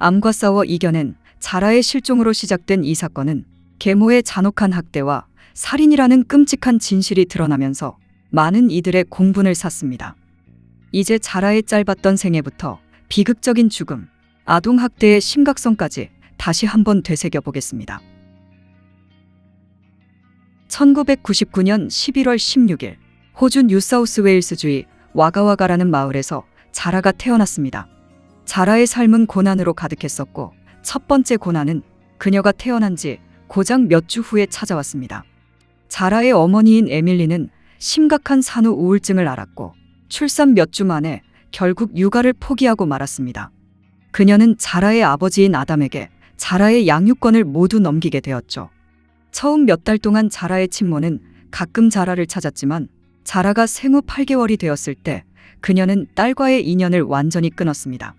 암과 싸워 이겨낸 자라의 실종으로 시작된 이 사건은 계모의 잔혹한 학대와 살인이라는 끔찍한 진실이 드러나면서 많은 이들의 공분을 샀습니다. 이제 자라의 짧았던 생애부터 비극적인 죽음, 아동 학대의 심각성까지 다시 한번 되새겨 보겠습니다. 1999년 11월 16일 호주 뉴사우스웨일스주의 와가와가라는 마을에서 자라가 태어났습니다. 자라의 삶은 고난으로 가득했었고 첫 번째 고난은 그녀가 태어난 지 고작 몇 주 후에 찾아왔습니다. 자라의 어머니인 에밀리는 심각한 산후 우울증을 앓았고 출산 몇 주 만에 결국 육아를 포기하고 말았습니다. 그녀는 자라의 아버지인 아담에게 자라의 양육권을 모두 넘기게 되었죠. 처음 몇 달 동안 자라의 친모는 가끔 자라를 찾았지만 자라가 생후 8개월이 되었을 때 그녀는 딸과의 인연을 완전히 끊었습니다.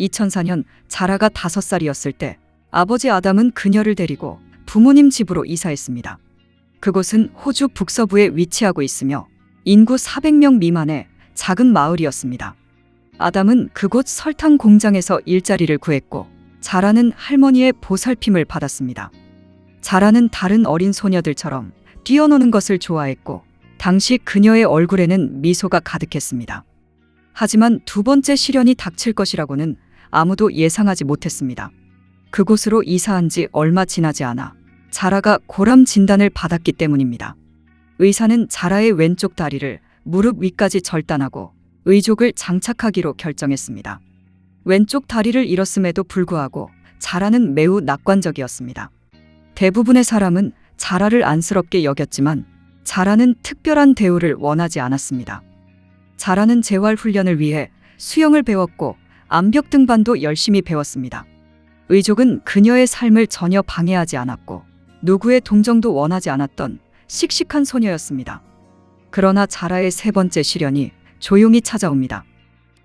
2004년 자라가 5살이었을 때 아버지 아담은 그녀를 데리고 부모님 집으로 이사했습니다. 그곳은 호주 북서부에 위치하고 있으며 인구 400명 미만의 작은 마을이었습니다. 아담은 그곳 설탕 공장에서 일자리를 구했고 자라는 할머니의 보살핌을 받았습니다. 자라는 다른 어린 소녀들처럼 뛰어노는 것을 좋아했고 당시 그녀의 얼굴에는 미소가 가득했습니다. 하지만 두 번째 시련이 닥칠 것이라고는 아무도 예상하지 못했습니다. 그곳으로 이사한 지 얼마 지나지 않아 자라가 고람 진단을 받았기 때문입니다. 의사는 자라의 왼쪽 다리를 무릎 위까지 절단하고 의족을 장착하기로 결정했습니다. 왼쪽 다리를 잃었음에도 불구하고 자라는 매우 낙관적이었습니다. 대부분의 사람은 자라를 안쓰럽게 여겼지만 자라는 특별한 대우를 원하지 않았습니다. 자라는 재활 훈련을 위해 수영을 배웠고 암벽 등반도 열심히 배웠습니다. 의족은 그녀의 삶을 전혀 방해하지 않았고 누구의 동정도 원하지 않았던 씩씩한 소녀였습니다. 그러나 자라의 세 번째 시련이 조용히 찾아옵니다.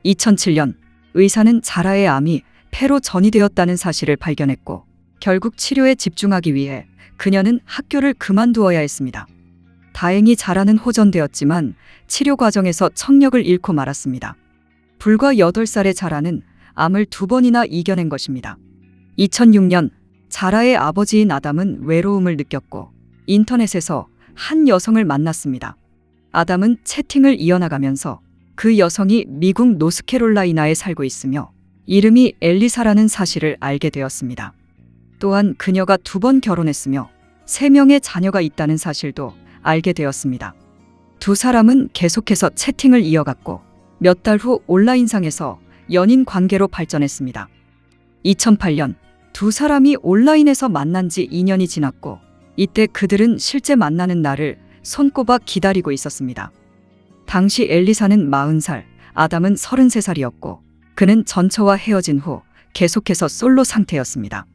2007년 의사는 자라의 암이 폐로 전이되었다는 사실을 발견했고 결국 치료에 집중하기 위해 그녀는 학교를 그만두어야 했습니다. 다행히 자라는 호전되었지만 치료 과정에서 청력을 잃고 말았습니다. 불과 8살의 자라는 암을 두 번이나 이겨낸 것입니다. 2006년 자라의 아버지인 아담은 외로움을 느꼈고 인터넷에서 한 여성을 만났습니다. 아담은 채팅을 이어나가면서 그 여성이 미국 노스캐롤라이나에 살고 있으며 이름이 엘리사라는 사실을 알게 되었습니다. 또한 그녀가 두 번 결혼했으며 세 명의 자녀가 있다는 사실도 알게 되었습니다. 두 사람은 계속해서 채팅을 이어갔고 몇 달 후 온라인상에서 연인 관계로 발전했습니다. 2008년 두 사람이 온라인에서 만난 지 2년이 지났고 이때 그들은 실제 만나는 날을 손꼽아 기다리고 있었습니다. 당시 엘리사는 40살, 아담은 33살이었고 그는 전처와 헤어진 후 계속해서 솔로 상태였습니다.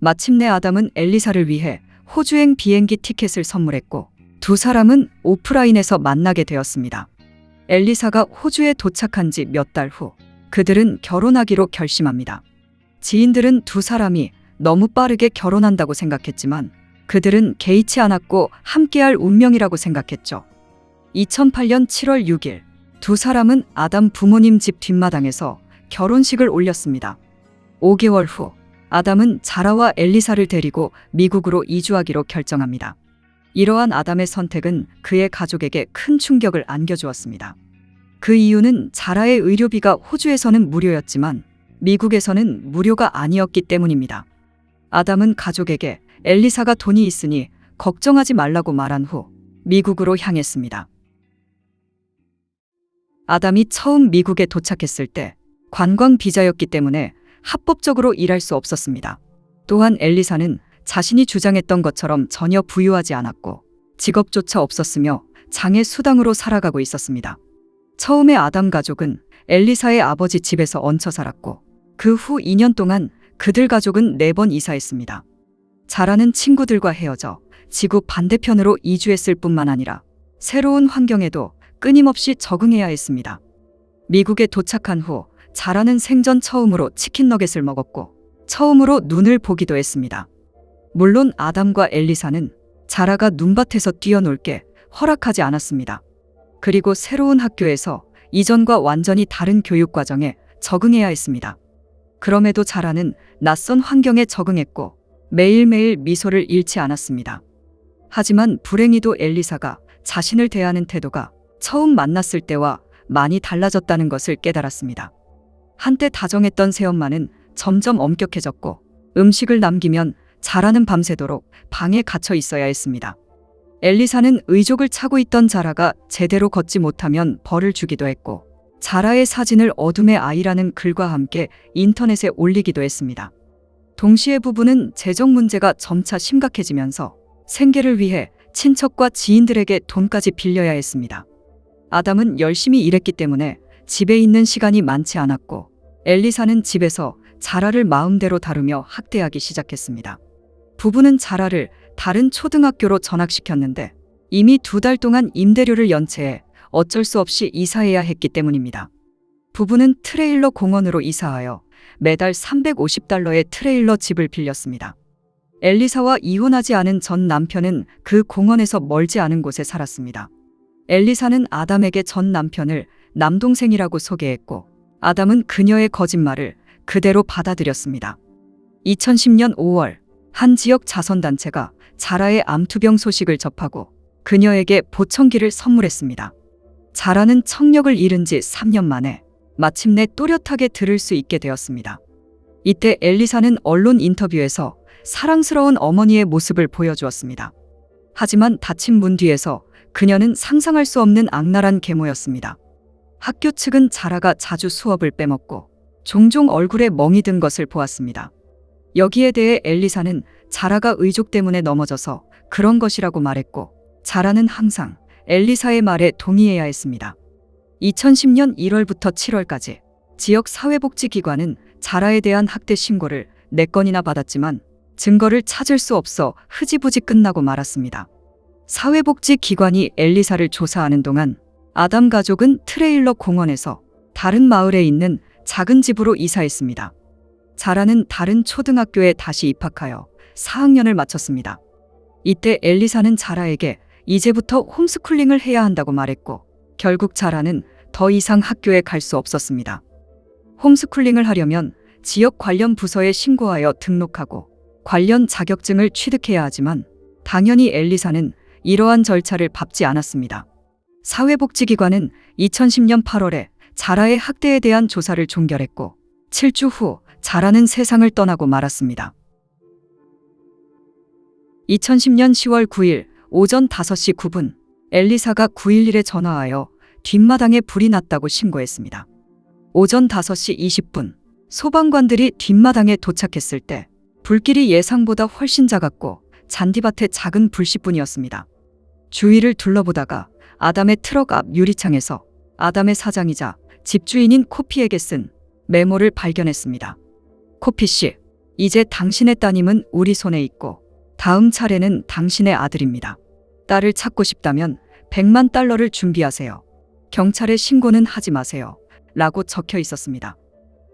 마침내 아담은 엘리사를 위해 호주행 비행기 티켓을 선물했고 두 사람은 오프라인에서 만나게 되었습니다. 엘리사가 호주에 도착한 지 몇 달 후 그들은 결혼하기로 결심합니다. 지인들은 두 사람이 너무 빠르게 결혼한다고 생각했지만 그들은 개의치 않았고 함께할 운명이라고 생각했죠. 2008년 7월 6일 두 사람은 아담 부모님 집 뒷마당에서 결혼식을 올렸습니다. 5개월 후 아담은 자라와 엘리사를 데리고 미국으로 이주하기로 결정합니다. 이러한 아담의 선택은 그의 가족에게 큰 충격을 안겨주었습니다. 그 이유는 자라의 의료비가 호주에서는 무료였지만 미국에서는 무료가 아니었기 때문입니다. 아담은 가족에게 엘리사가 돈이 있으니 걱정하지 말라고 말한 후 미국으로 향했습니다. 아담이 처음 미국에 도착했을 때 관광 비자였기 때문에 합법적으로 일할 수 없었습니다. 또한 엘리사는 자신이 주장했던 것처럼 전혀 부유하지 않았고 직업조차 없었으며 장애 수당으로 살아가고 있었습니다. 처음에 아담 가족은 엘리사의 아버지 집에서 얹혀 살았고 그 후 2년 동안 그들 가족은 4번 이사했습니다. 자라는 친구들과 헤어져 지구 반대편으로 이주했을 뿐만 아니라 새로운 환경에도 끊임없이 적응해야 했습니다. 미국에 도착한 후 자라는 생전 처음으로 치킨 너겟을 먹었고 처음으로 눈을 보기도 했습니다. 물론 아담과 엘리사는 자라가 눈밭에서 뛰어놀게 허락하지 않았습니다. 그리고 새로운 학교에서 이전과 완전히 다른 교육 과정에 적응해야 했습니다. 그럼에도 자라는 낯선 환경에 적응했고 매일매일 미소를 잃지 않았습니다. 하지만 불행히도 엘리사가 자신을 대하는 태도가 처음 만났을 때와 많이 달라졌다는 것을 깨달았습니다. 한때 다정했던 새엄마는 점점 엄격해졌고 음식을 남기면 자라는 밤새도록 방에 갇혀 있어야 했습니다. 엘리사는 의족을 차고 있던 자라가 제대로 걷지 못하면 벌을 주기도 했고 자라의 사진을 어둠의 아이라는 글과 함께 인터넷에 올리기도 했습니다. 동시에 부부는 재정 문제가 점차 심각해지면서 생계를 위해 친척과 지인들에게 돈까지 빌려야 했습니다. 아담은 열심히 일했기 때문에 집에 있는 시간이 많지 않았고 엘리사는 집에서 자라를 마음대로 다루며 학대하기 시작했습니다. 부부는 자라를 다른 초등학교로 전학시켰는데 이미 두 달 동안 임대료를 연체해 어쩔 수 없이 이사해야 했기 때문입니다. 부부는 트레일러 공원으로 이사하여 매달 350달러의 트레일러 집을 빌렸습니다. 엘리사와 이혼하지 않은 전 남편은 그 공원에서 멀지 않은 곳에 살았습니다. 엘리사는 아담에게 전 남편을 남동생이라고 소개했고 아담은 그녀의 거짓말을 그대로 받아들였습니다. 2010년 5월 한 지역 자선단체가 자라의 암투병 소식을 접하고 그녀에게 보청기를 선물했습니다. 자라는 청력을 잃은 지 3년 만에 마침내 또렷하게 들을 수 있게 되었습니다. 이때 엘리사는 언론 인터뷰에서 사랑스러운 어머니의 모습을 보여주었습니다. 하지만 닫힌 문 뒤에서 그녀는 상상할 수 없는 악랄한 계모였습니다. 학교 측은 자라가 자주 수업을 빼먹고 종종 얼굴에 멍이 든 것을 보았습니다. 여기에 대해 엘리사는 자라가 의족 때문에 넘어져서 그런 것이라고 말했고 자라는 항상 엘리사의 말에 동의해야 했습니다. 2010년 1월부터 7월까지 지역 사회복지기관은 자라에 대한 학대 신고를 4건이나 받았지만 증거를 찾을 수 없어 흐지부지 끝나고 말았습니다. 사회복지기관이 엘리사를 조사하는 동안 아담 가족은 트레일러 공원에서 다른 마을에 있는 작은 집으로 이사했습니다. 자라는 다른 초등학교에 다시 입학하여 4학년을 마쳤습니다. 이때 엘리사는 자라에게 이제부터 홈스쿨링을 해야 한다고 말했고 결국 자라는 더 이상 학교에 갈 수 없었습니다. 홈스쿨링을 하려면 지역 관련 부서에 신고하여 등록하고 관련 자격증을 취득해야 하지만 당연히 엘리사는 이러한 절차를 밟지 않았습니다. 사회복지기관은 2010년 8월에 자라의 학대에 대한 조사를 종결했고 7주 후 자라는 세상을 떠나고 말았습니다. 2010년 10월 9일 오전 5시 9분 엘리사가 911에 전화하여 뒷마당에 불이 났다고 신고했습니다. 오전 5시 20분 소방관들이 뒷마당에 도착했을 때 불길이 예상보다 훨씬 작았고 잔디밭에 작은 불씨뿐이었습니다. 주위를 둘러보다가 아담의 트럭 앞 유리창에서 아담의 사장이자 집주인인 코피에게 쓴 메모를 발견했습니다. 코피 씨, 이제 당신의 따님은 우리 손에 있고 다음 차례는 당신의 아들입니다. 딸을 찾고 싶다면 100만 달러를 준비하세요. 경찰에 신고는 하지 마세요. 라고 적혀 있었습니다.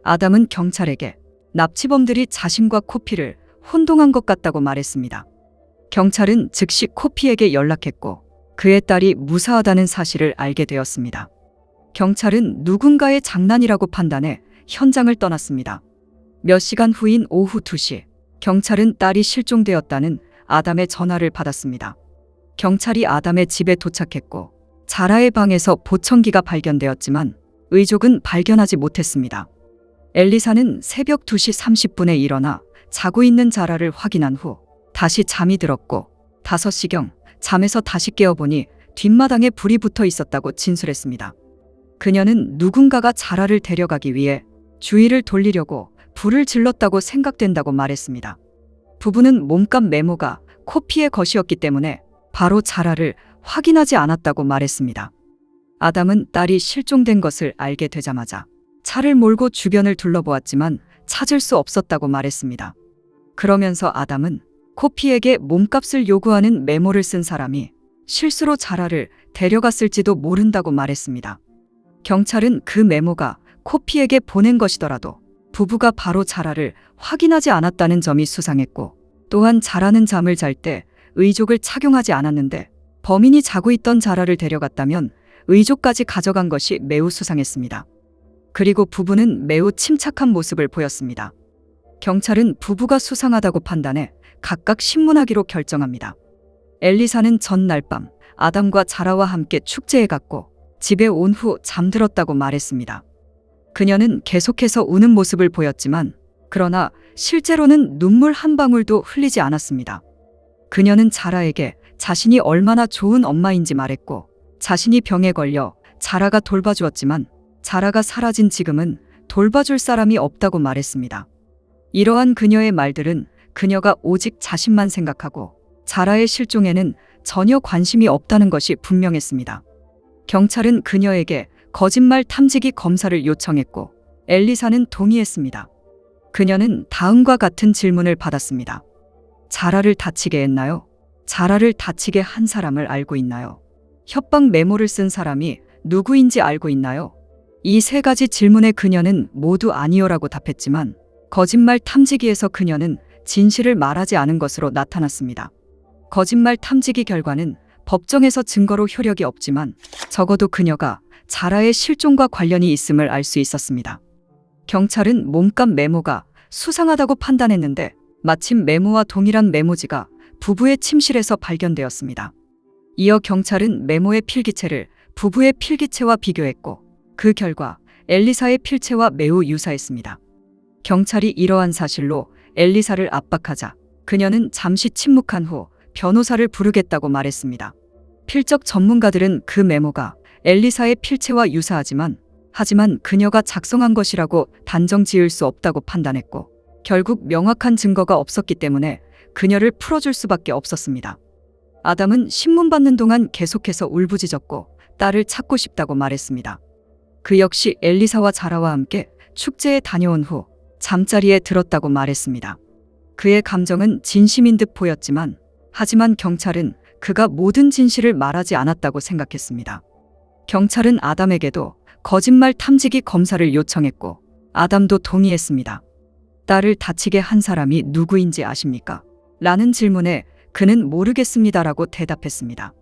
아담은 경찰에게 납치범들이 자신과 코피를 혼동한 것 같다고 말했습니다. 경찰은 즉시 코피에게 연락했고 그의 딸이 무사하다는 사실을 알게 되었습니다. 경찰은 누군가의 장난이라고 판단해 현장을 떠났습니다. 몇 시간 후인 오후 2시, 경찰은 딸이 실종되었다는 아담의 전화를 받았습니다. 경찰이 아담의 집에 도착했고 자라의 방에서 보청기가 발견되었지만 의족은 발견하지 못했습니다. 엘리사는 새벽 2시 30분에 일어나 자고 있는 자라를 확인한 후 다시 잠이 들었고 5시경 잠에서 다시 깨어보니 뒷마당에 불이 붙어 있었다고 진술했습니다. 그녀는 누군가가 자라를 데려가기 위해 주위를 돌리려고 불을 질렀다고 생각된다고 말했습니다. 부부는 몸값 메모가 코피의 것이었기 때문에 바로 자라를 확인하지 않았다고 말했습니다. 아담은 딸이 실종된 것을 알게 되자마자 차를 몰고 주변을 둘러보았지만 찾을 수 없었다고 말했습니다. 그러면서 아담은 코피에게 몸값을 요구하는 메모를 쓴 사람이 실수로 자라를 데려갔을지도 모른다고 말했습니다. 경찰은 그 메모가 코피에게 보낸 것이더라도 부부가 바로 자라를 확인하지 않았다는 점이 수상했고 또한 자라는 잠을 잘 때 의족을 착용하지 않았는데 범인이 자고 있던 자라를 데려갔다면 의족까지 가져간 것이 매우 수상했습니다. 그리고 부부는 매우 침착한 모습을 보였습니다. 경찰은 부부가 수상하다고 판단해 각각 신문하기로 결정합니다. 엘리사는 전날 밤 아담과 자라와 함께 축제에 갔고 집에 온 후 잠들었다고 말했습니다. 그녀는 계속해서 우는 모습을 보였지만 그러나 실제로는 눈물 한 방울도 흘리지 않았습니다. 그녀는 자라에게 자신이 얼마나 좋은 엄마인지 말했고 자신이 병에 걸려 자라가 돌봐주었지만 자라가 사라진 지금은 돌봐줄 사람이 없다고 말했습니다. 이러한 그녀의 말들은 그녀가 오직 자신만 생각하고 자라의 실종에는 전혀 관심이 없다는 것이 분명했습니다. 경찰은 그녀에게 거짓말 탐지기 검사를 요청했고 엘리사는 동의했습니다. 그녀는 다음과 같은 질문을 받았습니다. 자라를 다치게 했나요? 자라를 다치게 한 사람을 알고 있나요? 협박 메모를 쓴 사람이 누구인지 알고 있나요? 이 세 가지 질문에 그녀는 모두 아니요라고 답했지만 거짓말 탐지기에서 그녀는 진실을 말하지 않은 것으로 나타났습니다. 거짓말 탐지기 결과는 법정에서 증거로 효력이 없지만 적어도 그녀가 자라의 실종과 관련이 있음을 알 수 있었습니다. 경찰은 몸값 메모가 수상하다고 판단했는데 마침 메모와 동일한 메모지가 부부의 침실에서 발견되었습니다. 이어 경찰은 메모의 필기체를 부부의 필기체와 비교했고 그 결과 엘리사의 필체와 매우 유사했습니다. 경찰이 이러한 사실로 엘리사를 압박하자 그녀는 잠시 침묵한 후 변호사를 부르겠다고 말했습니다. 필적 전문가들은 그 메모가 엘리사의 필체와 유사하지만 하지만 그녀가 작성한 것이라고 단정 지을 수 없다고 판단했고 결국 명확한 증거가 없었기 때문에 그녀를 풀어줄 수밖에 없었습니다. 아담은 신문 받는 동안 계속해서 울부짖었고 딸을 찾고 싶다고 말했습니다. 그 역시 엘리사와 자라와 함께 축제에 다녀온 후 잠자리에 들었다고 말했습니다. 그의 감정은 진심인 듯 보였지만 하지만 경찰은 그가 모든 진실을 말하지 않았다고 생각했습니다. 경찰은 아담에게도 거짓말 탐지기 검사를 요청했고 아담도 동의했습니다. 딸을 다치게 한 사람이 누구인지 아십니까? 라는 질문에 그는 모르겠습니다라고 대답했습니다.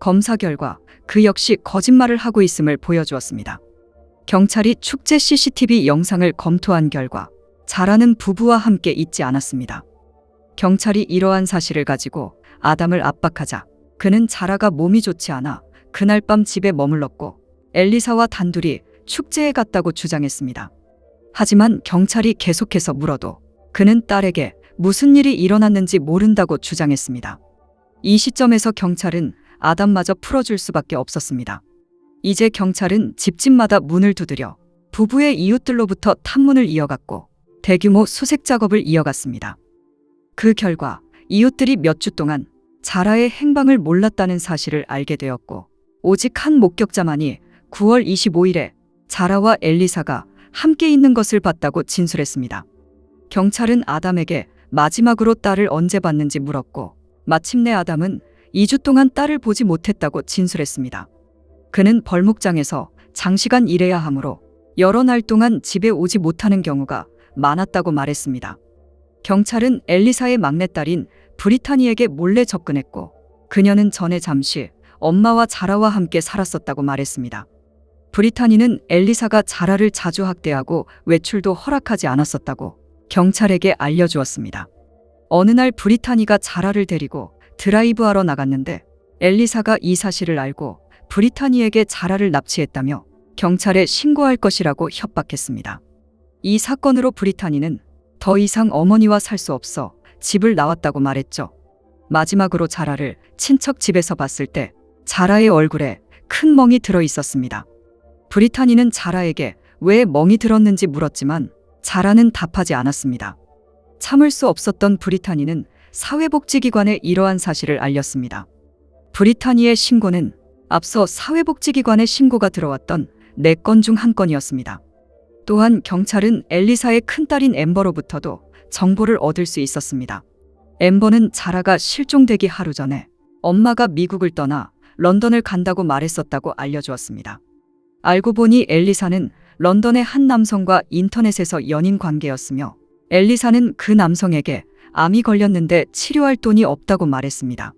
검사 결과 그 역시 거짓말을 하고 있음을 보여주었습니다. 경찰이 축제 CCTV 영상을 검토한 결과 자라는 부부와 함께 있지 않았습니다. 경찰이 이러한 사실을 가지고 아담을 압박하자 그는 자라가 몸이 좋지 않아 그날 밤 집에 머물렀고 엘리사와 단둘이 축제에 갔다고 주장했습니다. 하지만 경찰이 계속해서 물어도 그는 딸에게 무슨 일이 일어났는지 모른다고 주장했습니다. 이 시점에서 경찰은 아담마저 풀어줄 수밖에 없었습니다. 이제 경찰은 집집마다 문을 두드려 부부의 이웃들로부터 탐문을 이어갔고 대규모 수색 작업을 이어갔습니다. 그 결과 이웃들이 몇 주 동안 자라의 행방을 몰랐다는 사실을 알게 되었고 오직 한 목격자만이 9월 25일에 자라와 엘리사가 함께 있는 것을 봤다고 진술했습니다. 경찰은 아담에게 마지막으로 딸을 언제 봤는지 물었고 마침내 아담은 2주 동안 딸을 보지 못했다고 진술했습니다. 그는 벌목장에서 장시간 일해야 하므로 여러 날 동안 집에 오지 못하는 경우가 많았다고 말했습니다. 경찰은 엘리사의 막내딸인 브리타니에게 몰래 접근했고 그녀는 전에 잠시 엄마와 자라와 함께 살았었다고 말했습니다. 브리타니는 엘리사가 자라를 자주 학대하고 외출도 허락하지 않았었다고 경찰에게 알려주었습니다. 어느 날 브리타니가 자라를 데리고 드라이브하러 나갔는데 엘리사가 이 사실을 알고 브리타니에게 자라를 납치했다며 경찰에 신고할 것이라고 협박했습니다. 이 사건으로 브리타니는 더 이상 어머니와 살 수 없어 집을 나왔다고 말했죠. 마지막으로 자라를 친척 집에서 봤을 때 자라의 얼굴에 큰 멍이 들어 있었습니다. 브리타니는 자라에게 왜 멍이 들었는지 물었지만 자라는 답하지 않았습니다. 참을 수 없었던 브리타니는 사회복지기관에 이러한 사실을 알렸습니다. 브리타니의 신고는 앞서 사회복지기관에 신고가 들어왔던 4건 중 한 건이었습니다. 또한 경찰은 엘리사의 큰딸인 엠버로부터도 정보를 얻을 수 있었습니다. 엠버는 자라가 실종되기 하루 전에 엄마가 미국을 떠나 런던을 간다고 말했었다고 알려주었습니다. 알고 보니 엘리사는 런던의 한 남성과 인터넷에서 연인 관계였으며 엘리사는 그 남성에게 암이 걸렸는데 치료할 돈이 없다고 말했습니다.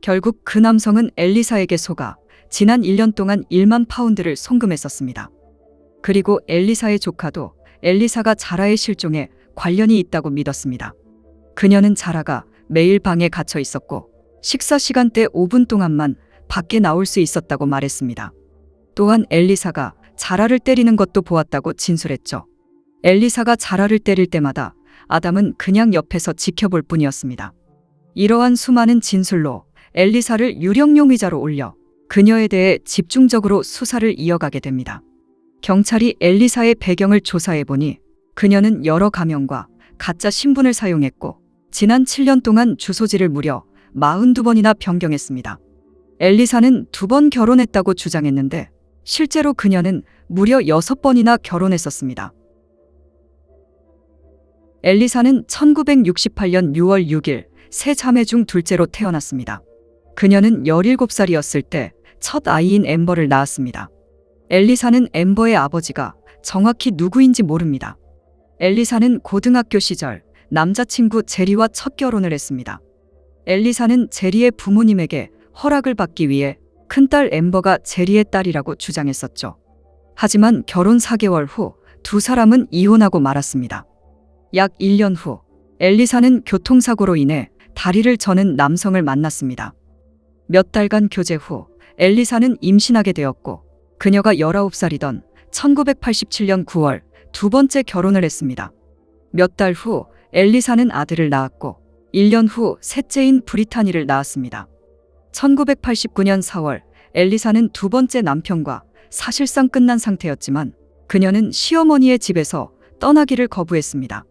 결국 그 남성은 엘리사에게 속아 지난 1년 동안 1만 파운드를 송금했었습니다. 그리고 엘리사의 조카도 엘리사가 자라의 실종에 관련이 있다고 믿었습니다. 그녀는 자라가 매일 방에 갇혀 있었고 식사 시간대 5분 동안만 밖에 나올 수 있었다고 말했습니다. 또한 엘리사가 자라를 때리는 것도 보았다고 진술했죠. 엘리사가 자라를 때릴 때마다 아담은 그냥 옆에서 지켜볼 뿐이었습니다. 이러한 수많은 진술로 엘리사를 유령 용의자로 올려 그녀에 대해 집중적으로 수사를 이어가게 됩니다. 경찰이 엘리사의 배경을 조사해 보니 그녀는 여러 가명과 가짜 신분을 사용했고 지난 7년 동안 주소지를 무려 42번이나 변경했습니다. 엘리사는 두 번 결혼했다고 주장했는데 실제로 그녀는 무려 6번이나 결혼했었습니다. 엘리사는 1968년 6월 6일 세 자매 중 둘째로 태어났습니다. 그녀는 17살이었을 때 첫 아이인 엠버를 낳았습니다. 엘리사는 엠버의 아버지가 정확히 누구인지 모릅니다. 엘리사는 고등학교 시절 남자친구 제리와 첫 결혼을 했습니다. 엘리사는 제리의 부모님에게 허락을 받기 위해 큰딸 엠버가 제리의 딸이라고 주장했었죠. 하지만 결혼 4개월 후 두 사람은 이혼하고 말았습니다. 약 1년 후 엘리사는 교통사고로 인해 다리를 저는 남성을 만났습니다. 몇 달간 교제 후 엘리사는 임신하게 되었고 그녀가 19살이던 1987년 9월 두 번째 결혼을 했습니다. 몇 달 후 엘리사는 아들을 낳았고 1년 후 셋째인 브리타니를 낳았습니다. 1989년 4월 엘리사는 두 번째 남편과 사실상 끝난 상태였지만 그녀는 시어머니의 집에서 떠나기를 거부했습니다.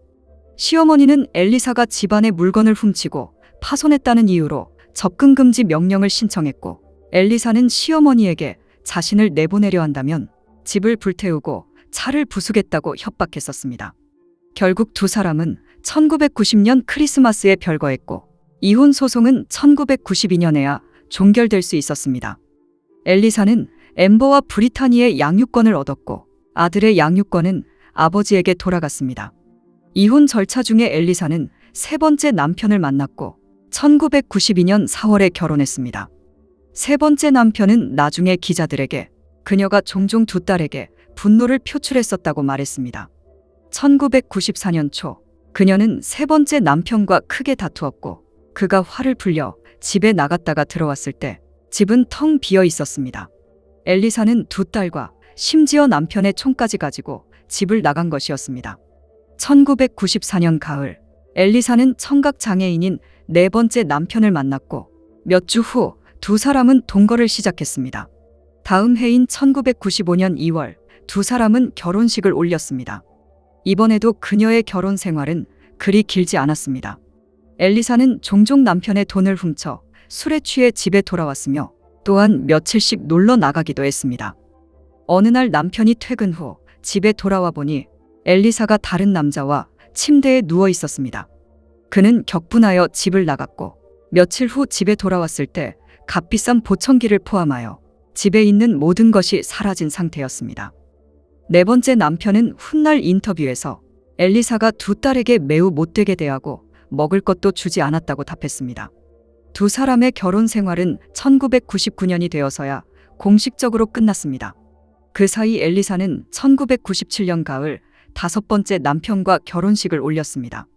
시어머니는 엘리사가 집안의 물건을 훔치고 파손했다는 이유로 접근 금지 명령을 신청했고 엘리사는 시어머니에게 자신을 내보내려 한다면 집을 불태우고 차를 부수겠다고 협박했었습니다. 결국 두 사람은 1990년 크리스마스에 별거했고 이혼 소송은 1992년에야 종결될 수 있었습니다. 엘리사는 엠버와 브리타니의 양육권을 얻었고 아들의 양육권은 아버지에게 돌아갔습니다. 이혼 절차 중에 엘리사는 세 번째 남편을 만났고 1992년 4월에 결혼했습니다. 세 번째 남편은 나중에 기자들에게 그녀가 종종 두 딸에게 분노를 표출했었다고 말했습니다. 1994년 초 그녀는 세 번째 남편과 크게 다투었고 그가 화를 풀려 집에 나갔다가 들어왔을 때 집은 텅 비어 있었습니다. 엘리사는 두 딸과 심지어 남편의 총까지 가지고 집을 나간 것이었습니다. 1994년 가을 엘리사는 청각 장애인인 네 번째 남편을 만났고 몇 주 후 두 사람은 동거를 시작했습니다. 다음 해인 1995년 2월 두 사람은 결혼식을 올렸습니다. 이번에도 그녀의 결혼 생활은 그리 길지 않았습니다. 엘리사는 종종 남편의 돈을 훔쳐 술에 취해 집에 돌아왔으며 또한 며칠씩 놀러 나가기도 했습니다. 어느 날 남편이 퇴근 후 집에 돌아와 보니 엘리사가 다른 남자와 침대에 누워 있었습니다. 그는 격분하여 집을 나갔고 며칠 후 집에 돌아왔을 때 값비싼 보청기를 포함하여 집에 있는 모든 것이 사라진 상태였습니다. 네 번째 남편은 훗날 인터뷰에서 엘리사가 두 딸에게 매우 못되게 대하고 먹을 것도 주지 않았다고 답했습니다. 두 사람의 결혼 생활은 1999년이 되어서야 공식적으로 끝났습니다. 그 사이 엘리사는 1997년 가을 다섯 번째 남편과 결혼식을 올렸습니다.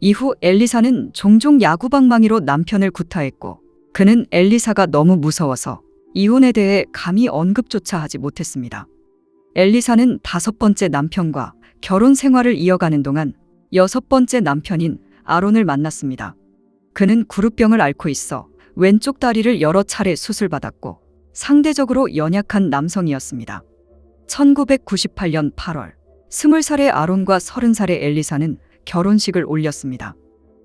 이후 엘리사는 종종 야구방망이로 남편을 구타했고 그는 엘리사가 너무 무서워서 이혼에 대해 감히 언급조차 하지 못했습니다. 엘리사는 다섯 번째 남편과 결혼 생활을 이어가는 동안 여섯 번째 남편인 아론을 만났습니다. 그는 구루병을 앓고 있어 왼쪽 다리를 여러 차례 수술받았고 상대적으로 연약한 남성이었습니다. 1998년 8월 20살의 아론과 30살의 엘리사는 결혼식을 올렸습니다.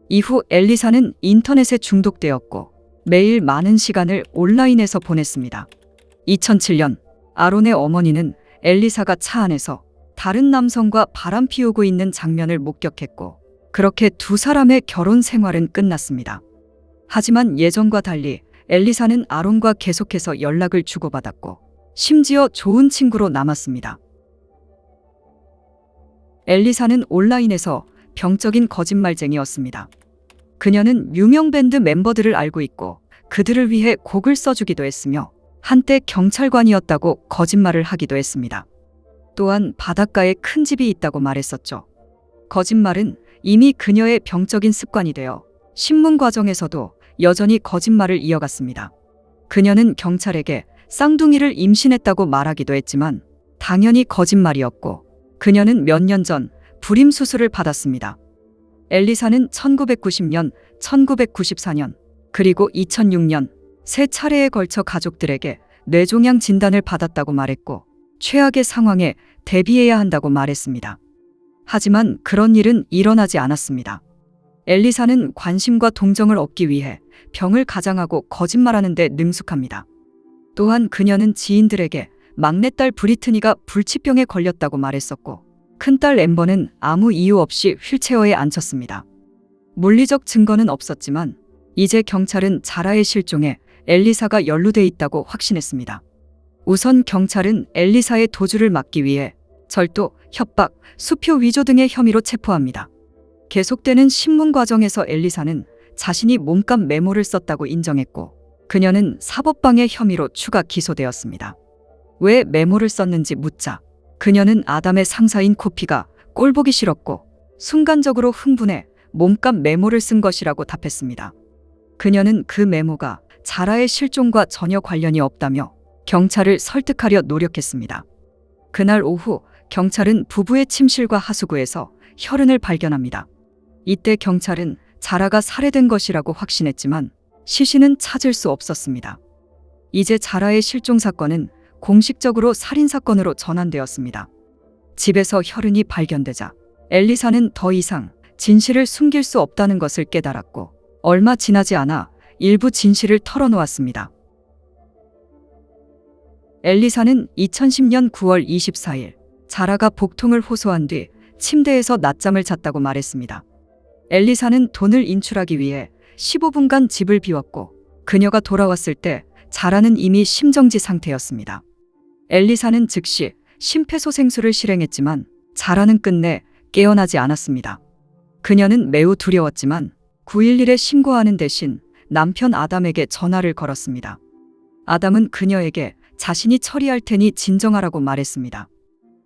이후 엘리사는 인터넷에 중독되었고 매일 많은 시간을 온라인에서 보냈습니다. 2007년 아론의 어머니는 엘리사가 차 안에서 다른 남성과 바람 피우고 있는 장면을 목격했고 그렇게 두 사람의 결혼 생활은 끝났습니다. 하지만 예전과 달리 엘리사는 아론과 계속해서 연락을 주고받았고 심지어 좋은 친구로 남았습니다. 엘리사는 온라인에서 병적인 거짓말쟁이였습니다. 그녀는 유명 밴드 멤버들을 알고 있고 그들을 위해 곡을 써주기도 했으며 한때 경찰관이었다고 거짓말을 하기도 했습니다. 또한 바닷가에 큰 집이 있다고 말했었죠. 거짓말은 이미 그녀의 병적인 습관이 되어 신문 과정에서도 여전히 거짓말을 이어갔습니다. 그녀는 경찰에게 쌍둥이를 임신했다고 말하기도 했지만 당연히 거짓말이었고 그녀는 몇 년 전 불임 수술을 받았습니다. 엘리사는 1990년, 1994년, 그리고 2006년 세 차례에 걸쳐 가족들에게 뇌종양 진단을 받았다고 말했고 최악의 상황에 대비해야 한다고 말했습니다. 하지만 그런 일은 일어나지 않았습니다. 엘리사는 관심과 동정을 얻기 위해 병을 가장하고 거짓말하는 데 능숙합니다. 또한 그녀는 지인들에게 막내딸 브리트니가 불치병에 걸렸다고 말했었고 큰딸 엠버는 아무 이유 없이 휠체어에 앉혔습니다. 물리적 증거는 없었지만 이제 경찰은 자라의 실종에 엘리사가 연루돼 있다고 확신했습니다. 우선 경찰은 엘리사의 도주를 막기 위해 절도, 협박, 수표 위조 등의 혐의로 체포합니다. 계속되는 신문 과정에서 엘리사는 자신이 몸값 메모를 썼다고 인정했고 그녀는 사법방해 혐의로 추가 기소되었습니다. 왜 메모를 썼는지 묻자 그녀는 아담의 상사인 코피가 꼴보기 싫었고 순간적으로 흥분해 몸값 메모를 쓴 것이라고 답했습니다. 그녀는 그 메모가 자라의 실종과 전혀 관련이 없다며 경찰을 설득하려 노력했습니다. 그날 오후 경찰은 부부의 침실과 하수구에서 혈흔을 발견합니다. 이때 경찰은 자라가 살해된 것이라고 확신했지만 시신은 찾을 수 없었습니다. 이제 자라의 실종 사건은 공식적으로 살인 사건으로 전환되었습니다. 집에서 혈흔이 발견되자 엘리사는 더 이상 진실을 숨길 수 없다는 것을 깨달았고 얼마 지나지 않아 일부 진실을 털어놓았습니다. 엘리사는 2010년 9월 24일 자라가 복통을 호소한 뒤 침대에서 낮잠을 잤다고 말했습니다. 엘리사는 돈을 인출하기 위해 15분간 집을 비웠고 그녀가 돌아왔을 때 자라는 이미 심정지 상태였습니다. 엘리사는 즉시 심폐소생술을 실행했지만 자라는 끝내 깨어나지 않았습니다. 그녀는 매우 두려웠지만 911에 신고하는 대신 남편 아담에게 전화를 걸었습니다. 아담은 그녀에게 자신이 처리할 테니 진정하라고 말했습니다.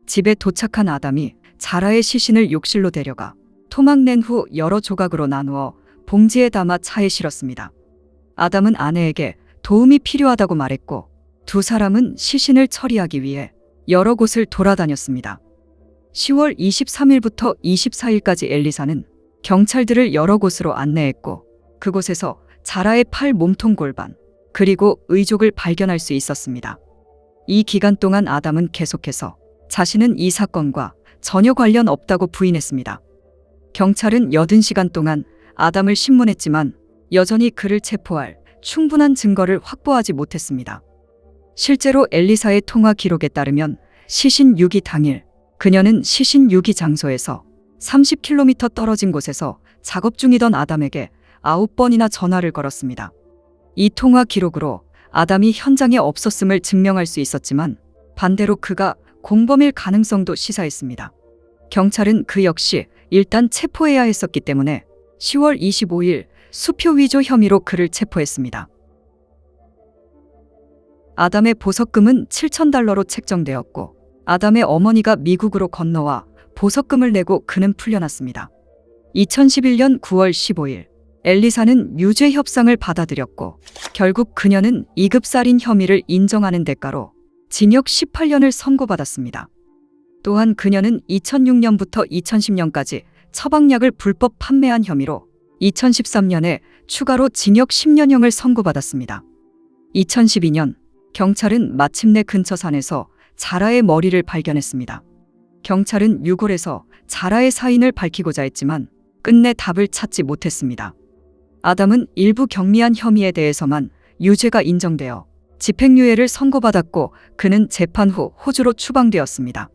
집에 도착한 아담이 자라의 시신을 욕실로 데려가 토막 낸 후 여러 조각으로 나누어 봉지에 담아 차에 실었습니다. 아담은 아내에게 도움이 필요하다고 말했고 두 사람은 시신을 처리하기 위해 여러 곳을 돌아다녔습니다. 10월 23일부터 24일까지 엘리사는 경찰들을 여러 곳으로 안내했고 그곳에서 자라의 팔 몸통 골반 그리고 의족을 발견할 수 있었습니다. 이 기간 동안 아담은 계속해서 자신은 이 사건과 전혀 관련 없다고 부인했습니다. 경찰은 80시간 동안 아담을 신문했지만 여전히 그를 체포할 충분한 증거를 확보하지 못했습니다. 실제로 엘리사의 통화 기록에 따르면 시신 6기 당일 그녀는 시신 6기 장소에서 30km 떨어진 곳에서 작업 중이던 아담에게 9번이나 전화를 걸었습니다. 이 통화 기록으로 아담이 현장에 없었음을 증명할 수 있었지만 반대로 그가 공범일 가능성도 시사했습니다. 경찰은 그 역시 일단 체포해야 했었기 때문에 10월 25일 수표 위조 혐의로 그를 체포했습니다. 아담의 보석금은 7천 달러로 책정되었고 아담의 어머니가 미국으로 건너와 보석금을 내고 그는 풀려났습니다. 2011년 9월 15일 엘리사는 유죄 협상을 받아들였고 결국 그녀는 2급 살인 혐의를 인정하는 대가로 징역 18년을 선고받았습니다. 또한 그녀는 2006년부터 2010년까지 처방약을 불법 판매한 혐의로 2013년에 추가로 징역 10년형을 선고받았습니다. 2012년 경찰은 마침내 근처 산에서 자라의 머리를 발견했습니다. 경찰은 유골에서 자라의 사인을 밝히고자 했지만 끝내 답을 찾지 못했습니다. 아담은 일부 경미한 혐의에 대해서만 유죄가 인정되어 집행유예를 선고받았고 그는 재판 후 호주로 추방되었습니다.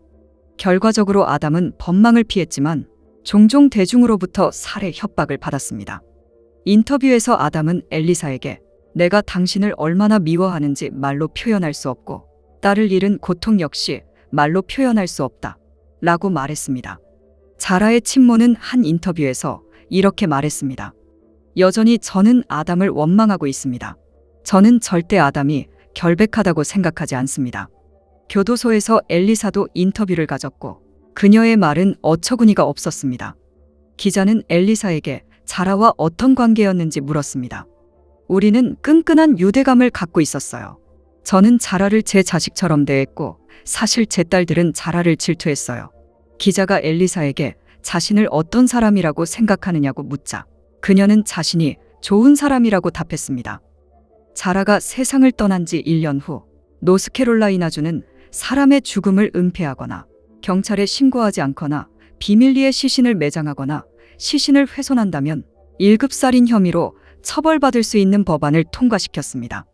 결과적으로 아담은 법망을 피했지만 종종 대중으로부터 살해 협박을 받았습니다. 인터뷰에서 아담은 엘리사에게 내가 당신을 얼마나 미워하는지 말로 표현할 수 없고 딸을 잃은 고통 역시 말로 표현할 수 없다. 라고 말했습니다. 자라의 친모는 한 인터뷰에서 이렇게 말했습니다. 여전히 저는 아담을 원망하고 있습니다. 저는 절대 아담이 결백하다고 생각하지 않습니다. 교도소에서 엘리사도 인터뷰를 가졌고 그녀의 말은 어처구니가 없었습니다. 기자는 엘리사에게 자라와 어떤 관계였는지 물었습니다. 우리는 끈끈한 유대감을 갖고 있었어요. 저는 자라를 제 자식처럼 대했고 사실 제 딸들은 자라를 질투했어요. 기자가 엘리사에게 자신을 어떤 사람이라고 생각하느냐고 묻자 그녀는 자신이 좋은 사람이라고 답했습니다. 자라가 세상을 떠난 지 1년 후 노스캐롤라이나주는 사람의 죽음을 은폐하거나 경찰에 신고하지 않거나 비밀리에 시신을 매장하거나 시신을 훼손한다면 1급 살인 혐의로 처벌받을 수 있는 법안을 통과시켰습니다.